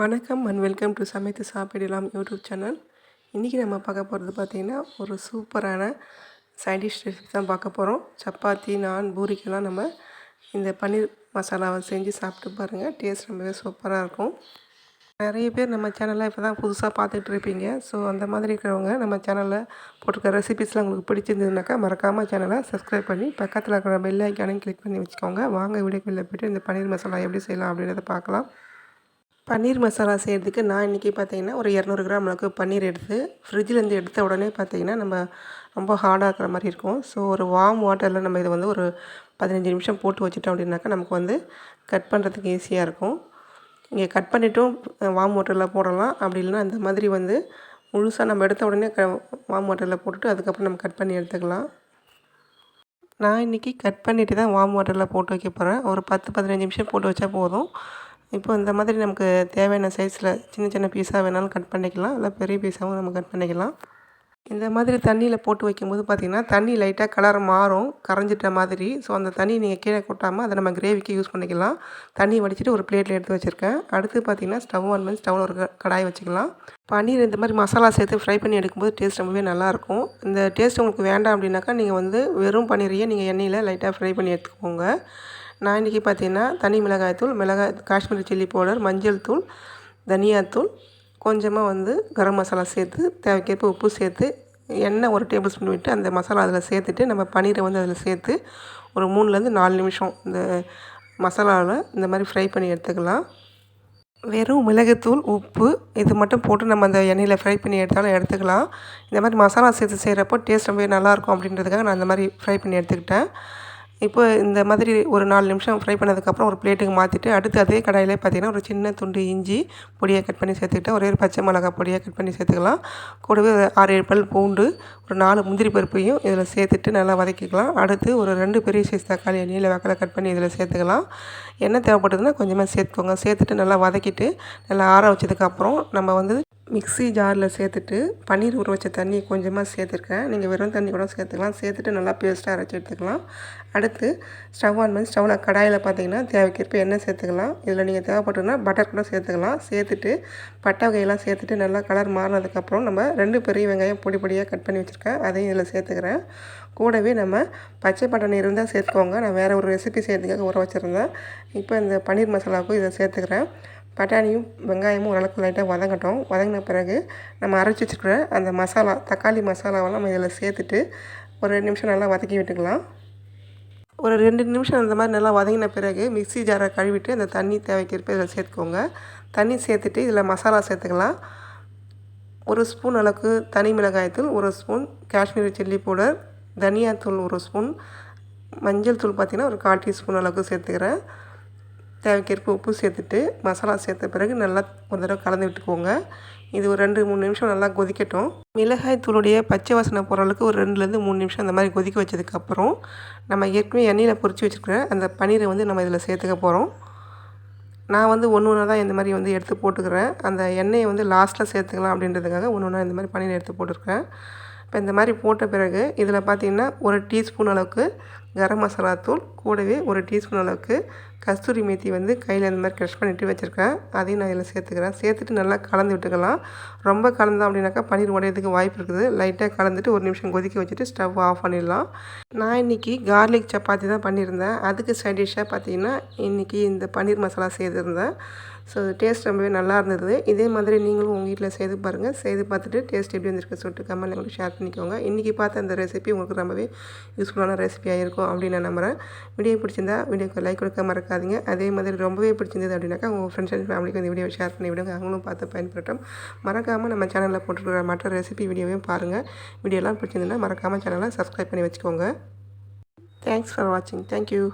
வணக்கம் and welcome to சமைத்து சாப்பிடலாம் யூடியூப் சேனல். இன்றைக்கி நம்ம பார்க்க போகிறது பார்த்திங்கன்னா ஒரு சூப்பரான சைடிஷ் ரெசிபி தான் பார்க்க போகிறோம் சப்பாத்தி நான் பூரிக்கெல்லாம் நம்ம இந்த பன்னீர் மசாலாவை செஞ்சு சாப்பிட்டு பாருங்கள் டேஸ்ட் ரொம்பவே சூப்பராக இருக்கும். நிறைய பேர் நம்ம சேனலில் இப்போ தான் புதுசாக பார்த்துட்ருப்பீங்க ஸோ அந்த மாதிரி இருக்கிறவங்க நம்ம சேனலில் போட்டிருக்க ரெசிபிஸ்லாம் உங்களுக்கு பிடிச்சிருந்ததுனாக்கா மறக்காமல் சேனலை சப்ஸ்கிரைப் பண்ணி பக்கத்தில் இருக்கிற பெல் ஐக்கானையும் கிளிக் பண்ணி வச்சுக்கோங்க. வாங்க வீடியோக்குள்ளே போய்ட்டு இந்த பன்னீர் மசாலா எப்படி செய்யலாம் அப்படின்றத பார்க்கலாம். பன்னீர் மசாலா செய்கிறதுக்கு நான் இன்றைக்கி பார்த்தீங்கன்னா ஒரு இரநூறு கிராம் அளவுக்கு பன்னீர் எடுத்து ஃப்ரிட்ஜிலேருந்து எடுத்த உடனே பார்த்தீங்கன்னா நம்ம ரொம்ப ஹார்டாக இருக்கிற மாதிரி இருக்கும். ஸோ ஒரு வார்ம் வாட்டரில் நம்ம இதை வந்து ஒரு பதினஞ்சு நிமிஷம் போட்டு வச்சுட்டோம் அப்படின்னாக்கா நமக்கு வந்து கட் பண்ணுறதுக்கு ஈஸியாக இருக்கும். இங்கே கட் பண்ணிவிட்டும் வார்ம் வாட்டரில் போடலாம். அப்படி இல்லைனா இந்த மாதிரி வந்து முழுசாக நம்ம எடுத்த உடனே க வார்ம் வாட்டரில் போட்டுட்டு அதுக்கப்புறம் நம்ம கட் பண்ணி எடுத்துக்கலாம். நான் இன்றைக்கி கட் பண்ணிவிட்டு தான் வார்ம் வாட்டரில் போட்டு வைக்க போகிறேன் ஒரு பத்து பதினஞ்சு நிமிஷம் போட்டு வச்சா போதும். இப்போ இந்த மாதிரி நமக்கு தேவையான சைஸில் சின்ன சின்ன பீஸாக வேணாலும் கட் பண்ணிக்கலாம். இல்லை பெரிய பீஸாகவும் நம்ம கட் பண்ணிக்கலாம். இந்த மாதிரி தண்ணியில் போட்டு வைக்கும்போது பார்த்திங்கன்னா தண்ணி லைட்டாக கலர் மாறும். கரைஞ்சிட்ட மாதிரி. ஸோ அந்த தண்ணி நீங்கள் கீழே கொட்டாமல் அதை நம்ம கிரேவிக்கு யூஸ் பண்ணிக்கலாம். தண்ணி வடிச்சிட்டு ஒரு பிளேட்டில் எடுத்து வச்சுருக்கேன். அடுத்து பார்த்திங்கன்னா ஸ்டவ் ஆன் பண்ணி ஸ்டவ்வில் ஒரு கடாய் வச்சுக்கலாம். பன்னீர் இந்த மாதிரி மசாலா சேர்த்து ஃப்ரை பண்ணி எடுக்கும்போது டேஸ்ட் ரொம்பவே நல்லாயிருக்கும் இந்த டேஸ்ட் உங்களுக்கு வேண்டாம் அப்படின்னாக்கா நீங்கள் வந்து வெறும் பன்னீரையே நீங்கள் எண்ணெயில் லைட்டாக ஃப்ரை பண்ணி எடுத்துக்கோங்க. நான் இன்றைக்கி பார்த்தீங்கன்னா தனி மிளகாய் தூள் மிளகாய் காஷ்மீரி சில்லி பவுடர் மஞ்சள் தூள் தனியாத்தூள் கொஞ்சமாக வந்து கரம் மசாலா சேர்த்து தேவைக்கேற்ப உப்பு சேர்த்து எண்ணெய் ஒரு டேபிள் ஸ்பூன் விட்டு அந்த மசாலா அதில் சேர்த்துட்டு நம்ம பன்னீரை வந்து அதில் சேர்த்து ஒரு மூணுலேருந்து நாலு நிமிஷம் இந்த மசாலாவில் இந்த மாதிரி ஃப்ரை பண்ணி எடுத்துக்கலாம். வெறும் மிளகுத்தூள் உப்பு இது மட்டும் போட்டு நம்ம அந்த எண்ணெயில் ஃப்ரை பண்ணி எடுத்தாலும் எடுத்துக்கலாம். இந்த மாதிரி மசாலா சேர்த்து செய்கிறப்போ டேஸ்ட் ரொம்பவே நல்லாயிருக்கும் அப்படின்றதுக்காக நான் அந்த மாதிரி ஃப்ரை பண்ணி எடுத்துக்கிட்டேன். இப்போ இந்த மாதிரி ஒரு நாலு நிமிஷம் ஃப்ரை பண்ணதுக்கப்புறம் ஒரு பிளேட்டுக்கு மாற்றிட்டு அடுத்து அதே கடாயிலே பார்த்திங்கன்னா ஒரு சின்ன துண்டு இஞ்சி பொடியை கட் பண்ணி சேர்த்துக்கிட்டு ஒரே ஒரு பச்சை மிளகா பொடியை கட் பண்ணி சேர்த்துக்கலாம். கூடவே ஆறு ஏழு பல் பூண்டு ஒரு நாலு முந்திரி பருப்பையும் இதில் சேர்த்துட்டு நல்லா வதக்கிக்கலாம். அடுத்து ஒரு ரெண்டு பெரிய சைஸ் தக்காளி நீல வேக்கலை கட் பண்ணி இதில் சேர்த்துக்கலாம். என்ன தேவைப்படுதுன்னா கொஞ்சமாக சேர்த்துக்கோங்க. சேர்த்துட்டு நல்லா வதக்கிட்டு நல்லா ஆற வச்சதுக்கப்புறம் நம்ம வந்து மிக்ஸி ஜாரில் சேர்த்துட்டு பன்னீர் ஊற வச்ச தண்ணி கொஞ்சமாக சேர்த்துருக்கேன். நீங்கள் வெறும் தண்ணி கூட சேர்த்துக்கலாம். சேர்த்துட்டு நல்லா பேஸ்ட்டாக அரைச்சி எடுத்துக்கலாம். அடுத்து ஸ்டவ் ஆன் பண்ணி ஸ்டவ்வில் கடாயில் பார்த்தீங்கன்னா தேவைக்கேற்ப எண்ணெய் சேர்த்துக்கலாம். இதில் நீங்கள் தேவைப்பட்டுன்னா பட்டர் கூட சேர்த்துக்கலாம். சேர்த்துட்டு பட்டை வகையெல்லாம் சேர்த்துட்டு நல்லா கலர் மாறினதுக்கப்புறம் நம்ம ரெண்டு பெரிய வெங்காயம் பொடி பொடியாக கட் பண்ணி வச்சுருக்கேன். அதையும் இதில் சேர்த்துக்கிறேன். கூடவே நம்ம பச்சை பட்டாணி இருந்தால் சேர்த்துக்கோங்க. நான் வேறு ஒரு ரெசிபி செய்கிறதுக்காக ஊற வச்சுருந்தேன். இப்போ இந்த பன்னீர் மசாலாவுக்கும் இதை சேர்த்துக்கிறேன். பட்டாணியும் வெங்காயமும் ஓரளவுக்கு லைட்டாக வதங்கட்டும். வதங்கின பிறகு நம்ம அரைச்சி வச்சுருக்கிற அந்த மசாலா தக்காளி மசாலாவெல்லாம் நம்ம இதில் சேர்த்துட்டு ஒரு ரெண்டு நிமிஷம் நல்லா வதக்கி விட்டுக்கலாம். ஒரு ரெண்டு நிமிஷம் அந்த மாதிரி நல்லா வதங்கின பிறகு மிக்சி ஜாரை கழுவிட்டு அந்த தண்ணி தேவைக்கிறப்ப இதில் சேர்த்துக்கோங்க. தண்ணி சேர்த்துட்டு இதில் மசாலா சேர்த்துக்கலாம். ஒரு ஸ்பூன் அளவுக்கு தனி மிளகாய்த்தூள் ஒரு ஸ்பூன் காஷ்மீரி சில்லி பவுடர் தனியாத்தூள் ஒரு ஸ்பூன் மஞ்சள் தூள் பார்த்திங்கன்னா ஒரு கால் டீஸ்பூன் அளவுக்கு சேர்த்துக்கிறேன். தேவைக்கேற்ப உப்பு சேர்த்துட்டு மசாலா சேர்த்த பிறகு நல்லா ஒரு தடவை கலந்து விட்டுக்கோங்க. இது ஒரு ரெண்டு மூணு நிமிஷம் நல்லா கொதிக்கட்டும். மிளகாய் தூளுடைய பச்சை வாசனை போகிற அளவுக்கு ஒரு ரெண்டுலேருந்து மூணு நிமிஷம் அந்த மாதிரி கொதிக்க வச்சதுக்கப்புறம் நம்ம ஏற்கனவே எண்ணெயில் பொறிச்சு வச்சுருக்கிற அந்த பன்னீரை வந்து நம்ம இதில் சேர்த்துக்க போகிறோம் நான் வந்து ஒன்று ஒன்றா தான் இந்த மாதிரி வந்து எடுத்து போட்டுக்கிறேன். அந்த எண்ணெயை வந்து லாஸ்ட்டில் சேர்த்துக்கலாம் அப்படின்றதுக்காக ஒன்று ஒன்றா இந்த மாதிரி பன்னீர் எடுத்து போட்டிருக்கேன். இப்போ இந்த மாதிரி போட்ட பிறகு இதில் பார்த்திங்கன்னா ஒரு டீஸ்பூன் அளவுக்கு கரம் மசாலா தூள் கூடவே ஒரு டீஸ்பூன் அளவுக்கு கஸ்தூரி மேத்தி வந்து கையில் இந்த மாதிரி க்ரஷ் பண்ணிவிட்டு வச்சுருக்கேன் அதையும் நான் இதில் சேர்த்துக்கிறேன். சேர்த்துட்டு நல்லா கலந்து விட்டுக்கலாம். ரொம்ப கலந்தோம் அப்படின்னாக்கா பன்னீர் உடையதுக்கு வாய்ப்பு இருக்குது. லைட்டாக கலந்துட்டு ஒரு நிமிஷம் கொதிக்க வச்சுட்டு ஸ்டவ் ஆஃப் பண்ணிடலாம். நான் இன்றைக்கி கார்லிக் சப்பாத்தி தான் பண்ணியிருந்தேன். அதுக்கு சைட் டிஷ்ஷாக பார்த்தீங்கன்னா இன்றைக்கி இந்த பன்னீர் மசாலா செய்திருந்தேன் ஸோ டேஸ்ட் ரொம்பவே நல்லா இருந்தது. இதே மாதிரி நீங்களும் உங்கள் வீட்டில் செய்து பாருங்கள் செய்து பார்த்துட்டு டேஸ்ட் எப்படி வந்திருக்கு சொல்லிட்டு கமெண்ட் எங்களுக்கு ஷேர் பண்ணிக்கோங்க. இன்றைக்கி பார்த்த அந்த ரெசிபி உங்களுக்கு ரொம்பவே யூஸ்ஃபுல்லான ரெசிபியாக இருக்கும் அப்படின்னு நான் நம்புகிறேன் வீடியோ பிடிச்சிருந்தா வீடியோக்கு லைக் கொடுக்க மறக்காதீங்க அதே மாதிரி ரொம்பவே பிடிச்சிருந்தது அப்படின்னாக்கா உங்கள் ஃப்ரெண்ட்ஸ் அண்ட் ஃபேமிலிக்கு இந்த வீடியோ ஷேர் பண்ணி விடுங்க. அவங்களும் பார்த்து பயன்படுத்தும் மறக்காமல் நம்ம சேனலில் போட்டுருக்கிற மற்ற ரெசிபி வீடியோவையும் பாருங்கள் வீடியோலாம் பிடிச்சிருந்ததுன்னா மறக்காமல் சேனலை சப்ஸ்கிரைப் பண்ணி வச்சுக்கோங்க. தேங்க்ஸ் ஃபார் வாட்சிங் தேங்க்யூ